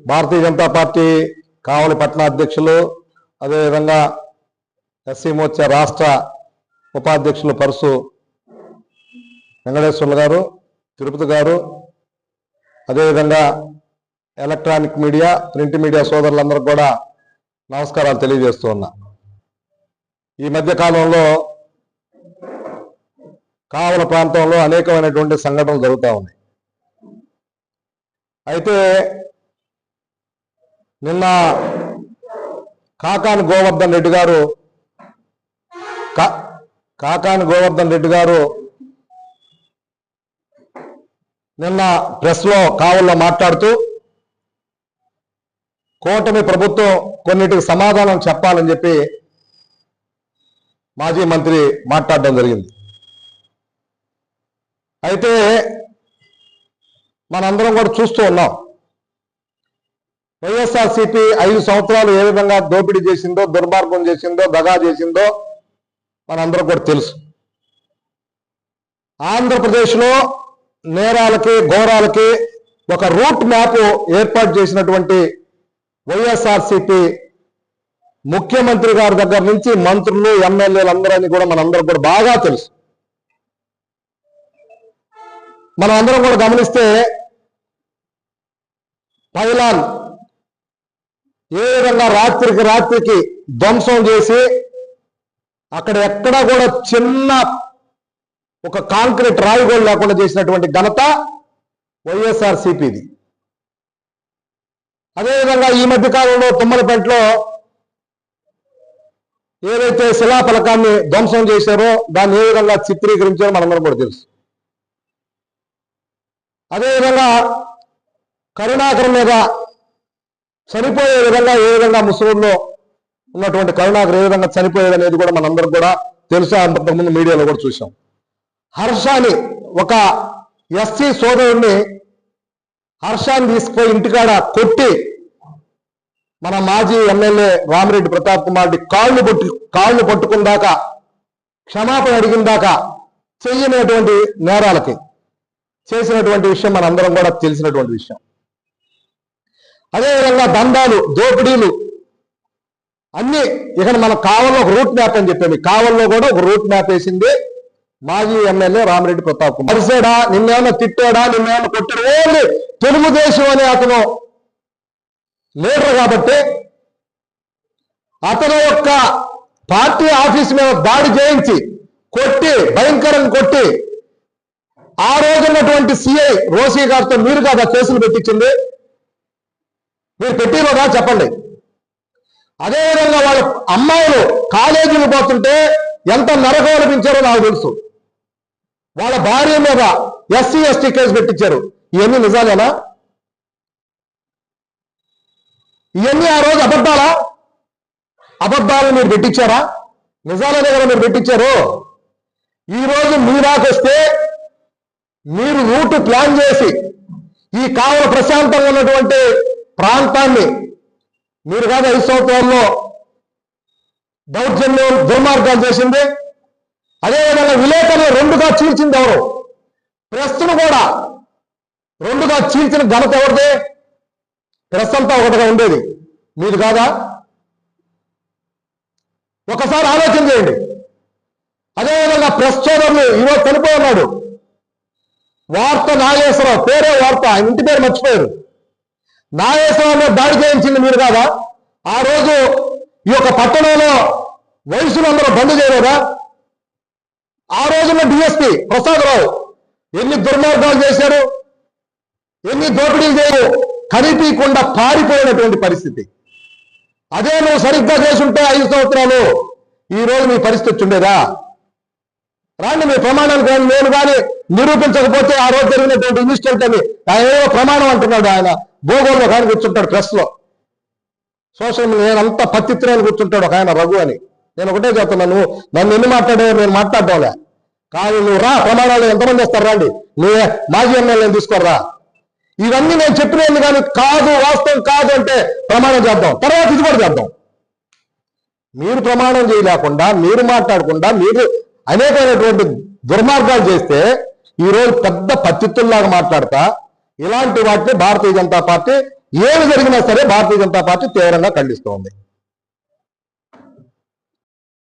Bharatiya Janata party కావలి పట్టణ అధ్యక్షులు అదేవిధంగా ఎస్సీ మోర్చా రాష్ట్ర ఉపాధ్యక్షులు పరుసు వెంకటేశ్వర్లు గారు తిరుపతి గారు అదేవిధంగా ఎలక్ట్రానిక్ మీడియా ప్రింట్ మీడియా సోదరులందరికీ కూడా నమస్కారాలు తెలియజేస్తూ ఉన్నా. ఈ మధ్య కాలంలో కావల ప్రాంతంలో అనేకమైనటువంటి సంఘటనలు జరుగుతూ ఉన్నాయి. అయితే నిన్న కాకాని గోవర్ధన్ రెడ్డి గారు కా- కాకాని గోవర్ధన్ రెడ్డి గారు నిన్న ప్రెస్లో కావుల్లో కావల్లో మాట్లాడుతూ కూటమి ప్రభుత్వం కొన్నిటికి సమాధానం చెప్పాలని చెప్పి మాజీ మంత్రి మాట్లాడడం జరిగింది. అయితే మనందరం కూడా చూస్తూ ఉన్నాం. వైఎస్ఆర్సీపీ ఐదు సంవత్సరాలు ఏ విధంగా దోపిడీ చేసిందో దుర్మార్గం చేసిందో దగా చేసిందో మనందరూ కూడా తెలుసు. ఆంధ్రప్రదేశ్లో నేరాలకి ఘోరాలకి ఒక రూట్ మ్యాప్ ఏర్పాటు చేసినటువంటి వైఎస్ఆర్సీపీ ముఖ్యమంత్రి గారి దగ్గర నుంచి మంత్రులు ఎమ్మెల్యేలు అందరని కూడా మనందరూ కూడా బాగా తెలుసు. మనం అందరం కూడా గమనిస్తే పైలాన్ ఏ విధంగా రాత్రికి రాత్రికి ధ్వంసం చేసి అక్కడ ఎక్కడా కూడా చిన్న ఒక కాంక్రీట్ రాయి కూడా లేకుండా చేసినటువంటి ఘనత వైఎస్ఆర్ సిపిది అదేవిధంగా ఈ మధ్య కాలంలో తుమ్మలపేటలో ఏదైతే శిలాఫలకాన్ని ధ్వంసం చేశారో దాన్ని ఏ విధంగా చిత్రీకరించారో మనందరం కూడా తెలుసు. అదేవిధంగా కరుణాకర్ మీద చనిపోయే విధంగా ఏ విధంగా ముస్లింలో ఉన్నటువంటి కరుణాకర్ ఏ విధంగా చనిపోయేది అనేది కూడా మనందరం కూడా తెలుసా అంతకుముందు మీడియాలో కూడా చూసాం హర్షాని ఒక ఎస్సీ సోదరుడిని హర్షాన్ని తీసుకుపోయి ఇంటికాడ కొట్టి మన మాజీ ఎమ్మెల్యే రామిరెడ్డి ప్రతాప్ కుమార్ రెడ్డి కాళ్ళు పట్టు కాళ్ళు పట్టుకుందాక క్షమాపణ అడిగిందాక చెయ్యనటువంటి నేరాలకి చేసినటువంటి విషయం మనందరం కూడా తెలిసినటువంటి విషయం. అదేవిధంగా దందాలు దోపిడీలు అన్ని ఇక్కడ మన కావల్లో ఒక రూట్ మ్యాప్ అని చెప్పాను. కావల్లో కూడా ఒక రూట్ మ్యాప్ వేసింది మాజీ ఎమ్మెల్యే రామిరెడ్డి ప్రతాప్ కుమార్. అరిసాడా నిన్నేమన్నా తిట్టాడా నిన్నేమన్నా కొట్టాడు? ఓన్లీ తెలుగుదేశం అనే అతను లీడర్ కాబట్టి అతను యొక్క పార్టీ ఆఫీస్ మీద దాడి చేయించి కొట్టి భయంకరంగా కొట్టి ఆ రోజు ఉన్నటువంటి సిఐ రోసీ గారితో మీరు కాదా కేసులు పెట్టించింది. మీరు పెట్టినదా చెప్పండి. అదేవిధంగా వాళ్ళ అమ్మాయిలు కాలేజీలు పోతుంటే ఎంత నరకం అనిపించారో నాకు తెలుసు. వాళ్ళ భార్య మీద ఎస్సీ ఎస్టీ కేసు పెట్టించారు. ఇవన్నీ నిజాలేనా? ఇవన్నీ ఆ రోజు అబద్ధాలా? అబద్ధాలు మీరు పెట్టించారా? నిజాలనే కదా మీరు పెట్టించారు. ఈ రోజు మీ దాకొస్తే మీరు రూటు ప్లాన్ చేసి ఈ కావల ప్రశాంతంగా ఉన్నటువంటి ప్రాంతాన్ని మీరు కాదు ఐదు సంవత్సరాల్లో దౌర్జన్యం దుర్మార్గాలు చేసింది. అదేవిధంగా విలేకరులు రెండుగా చీల్చింది ఎవరు? ప్రెస్ను కూడా రెండుగా చీల్చిన ఘనత ఎవరిది? ప్రెస్ అంతా ఒకటిగా ఉండేది. మీరు కాదా? ఒకసారి ఆలోచన చేయండి. అదేవిధంగా ప్రెస్ చోదరులు ఈరోజు చనిపోయి ఉన్నాడు. వార్త నాగేశ్వరరావు పేరే వార్త ఆయన ఇంటి పేరు మర్చిపోయారు. నాగేశ్వరరావు దాడి చేయించింది మీరు కాదా? ఆ రోజు ఈ యొక్క పట్టణంలో వయసులు అందరూ బంద్ చేయలేదా? ఆ రోజున డిఎస్పి ప్రసాదరావు ఎన్ని దుర్మార్గాలు చేశారు? ఎన్ని దోపిడీలు చేయరు కనిపించకుండా పారిపోయినటువంటి పరిస్థితి. అదే నువ్వు సరిగ్గా చేసుంటే ఐదు సంవత్సరాలు ఈ రోజు మీ పరిస్థితి ఉండేదా రాండి మీ ప్రమాణాలు కానీ నేను కానీ నిరూపించకపోతే ఆ రోజు జరిగినటువంటి ఇన్సిడెంట్ అని ఆయన ఏదో ప్రమాణం అంటున్నాడు ఆయన. భూగోళంలో కానీ కూర్చుంటాడు ప్రెస్లో. సోషల్ మీడియా నేను అంతా పత్తిత్రాలు కూర్చుంటాడు ఒక ఆయన రఘు అని. నేను ఒకటే చెప్తున్నా నువ్వు నన్ను ఎన్ని మాట్లాడే నేను మాట్లాడటంలే. కానీ నువ్వు రా ప్రమాణాలు ఎంతమంది వస్తారు రాండి. నువ్వే మాజీ ఎమ్మెల్యేని తీసుకోరా ఇవన్నీ నేను చెప్పినది కానీ కాదు వాస్తవం కాదు అంటే ప్రమాణం చేద్దాం. తర్వాత ఇది కూడా చేద్దాం. మీరు ప్రమాణం చేయలేకుండా మీరు మాట్లాడకుండా మీరు అనేకమైనటువంటి దుర్మార్గాలు చేస్తే ఈ రోజు పెద్ద పత్తిత్తుల్లాగా మాట్లాడతా ఇలాంటి వాటిని భారతీయ జనతా పార్టీ ఏమి జరిగినా సరే భారతీయ జనతా పార్టీ తీవ్రంగా ఖండిస్తోంది.